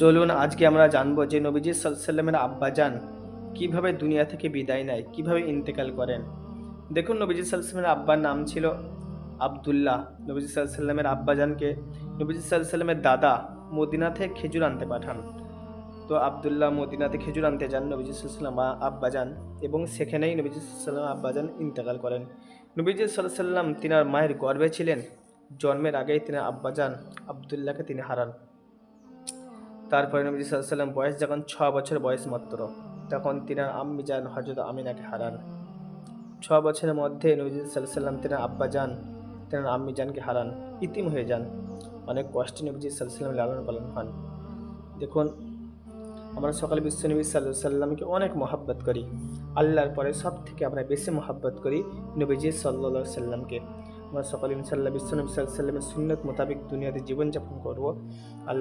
চলুন, আজকে আমরা জানব যে নবীজি সাল্লামের আব্বাজান কীভাবে দুনিয়া থেকে বিদায় নেয়, কীভাবে ইন্তেকাল করেন। দেখুন, নবীজি সাল্লামের আব্বার নাম ছিল আবদুল্লাহ। নবীজি সাল্লামের আব্বাজানকে নবীজি সাল্লামের দাদা মদিনা থেকে খেজুর আনতে পাঠান। তো আবদুল্লাহ মদিনাতে খেজুর আনতে যান নবীজি সাল্লাম আব্বাজান এবং সেখানেই নবীজি সাল্লাম আব্বাজান ইন্তেকাল করেন। নবীজি সাল্লাম তিনার মায়ের গর্বে ছিলেন। জন্মের আগেই তিনি আব্বাজান আবদুল্লাহকে তিনি হারান। তারপরে নবী সাল্লাম বয়স যখন ছ বছর বয়স মাত্র, তখন তিনার আম্মি যান হজরত আমিনাকে হারান। ছ বছরের মধ্যে নবী সাল্লাম তিনার আব্বা যান তিনার আম্মি জানকে হারান। ইতিম হয়ে যান। অনেক কষ্টে নবীজি সাল্লাম লালন পালন হন। দেখুন, আমরা সকালে বিশ্ব নবী সাল্লাহ সাল্লামকে অনেক মহাব্বত করি। আল্লাহর পরে সব থেকে আমরা বেশি মহাব্বত করি নবীজি সাল্লা সাল্লামকে আমরা সকালে ইনশাল্লাহ বিশ্ব নবী সাল্লাহ সাল্লামের সুন্নত মোতাবেক দুনিয়াতে জীবনযাপন করব। আল্লাহ